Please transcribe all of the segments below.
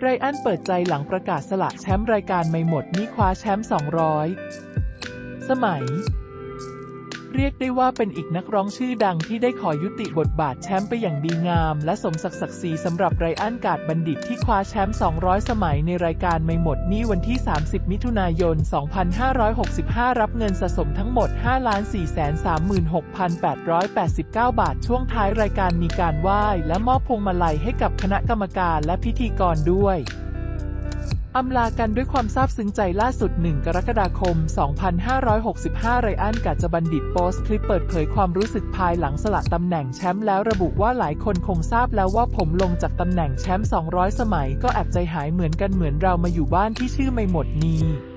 ไรอันเปิดใจหลังประกาศสละแชมป์รายการไม่หมดนี่คว้าแชมป์ 200 สมัย เรียกได้ว่าเป็นอีกนักร้องชื่อดังที่ได้ขอยุติบทบาทแชมป์ไปอย่างดีงาม และสมศักดิ์ศักดิ์ศรีสำหรับไรอันกาดบัณฑิตที่คว้าแชมป์ 200 สมัยในรายการไม่หมดนี่วันที่ 30 มิถุนายน 2565 รับเงินสะสมทั้งหมด 5,436,889 บาท ช่วงท้ายรายการมีการไหว้และมอบพวงมาลัยให้กับคณะกรรมการและพิธีกรด้วย อำลากันด้วยความซาบซึ้งใจล่าสุด 1 กรกฎาคม 2565 ไรอันกาจบัณฑิตโพสต์คลิปเปิดเผยความรู้สึกภายหลังสละตำแหน่งแชมป์แล้วระบุว่าหลายคนคงทราบแล้วว่าผมลงจากตำแหน่งแชมป์ 200 สมัย ก็แอบใจหายเหมือนกันเหมือนเรามาอยู่บ้านที่ชื่อไม่หมดนี้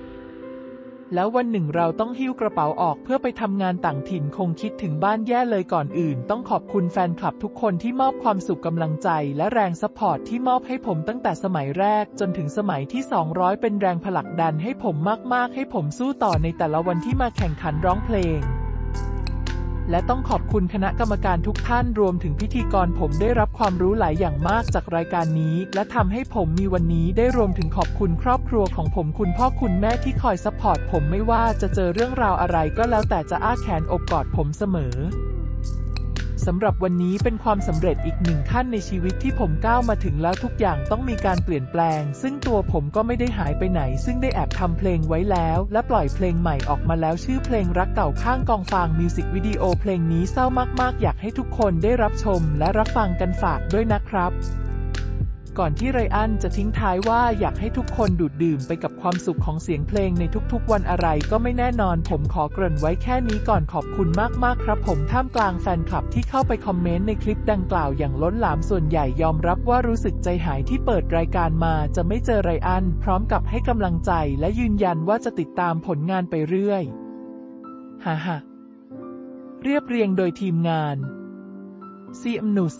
แล้ววันหนึ่งเราต้องหิ้วกระเป๋าออกเพื่อไปทำงานต่างถิ่นคงคิดถึงบ้านแย่เลยก่อนอื่น ต้องขอบคุณแฟนคลับทุกคนที่มอบความสุขกำลังใจ และแรงซัพพอร์ตที่มอบให้ผมตั้งแต่สมัยแรก จนถึงสมัยที่ 200 เป็นแรงผลักดันให้ผมมาก ๆ ให้ผมสู้ต่อในแต่ละวันที่มาแข่งขันร้องเพลง และต้องขอบคุณคณะกรรมการทุกท่านรวมถึงพิธีกรผมได้รับความรู้หลายอย่างมากจากรายการนี้ และทำให้ผมมีวันนี้ได้รวมถึงขอบคุณครอบครัวของผมคุณพ่อคุณแม่ที่คอยซัพพอร์ตผมไม่ว่าจะเจอเรื่องราวอะไรก็แล้วแต่จะอ้าแขนอบกอดผมเสมอ สำหรับวันนี้เป็นความสำเร็จอีกหนึ่งขั้นในชีวิตที่ผมก้าวมาถึงแล้วทุกอย่างต้องมีการเปลี่ยนแปลง ซึ่งตัวผมก็ไม่ได้หายไปไหน ซึ่งได้แอบทำเพลงไว้แล้ว และปล่อยเพลงใหม่ออกมาแล้วชื่อเพลงรักเก่าข้างกองฟางมิวสิกวิดีโอเพลงนี้เศร้ามากๆ อยากให้ทุกคนได้รับชม และรับฟังกันฝากด้วยนะครับ ก่อนที่ไรอันจะทิ้งท้ายว่าอยากให้ทุกคนดูดดื่มไปกับความสุขของเสียงเพลงในทุกๆ วันอะไรก็ไม่แน่นอน ผมขอเกริ่นไว้แค่นี้ก่อนขอบคุณมากๆครับ ผมท่ามกลางแฟนคลับที่เข้าไปคอมเมนต์ในคลิปดังกล่าวอย่างล้นหลามส่วนใหญ่ยอมรับว่ารู้สึกใจหายที่เปิดรายการมาจะไม่เจอไรอัน พร้อมกับให้กำลังใจและยืนยันว่าจะติดตามผลงานไปเรื่อยฮ่าฮ่าเรียบเรียงโดยทีมงาน CM News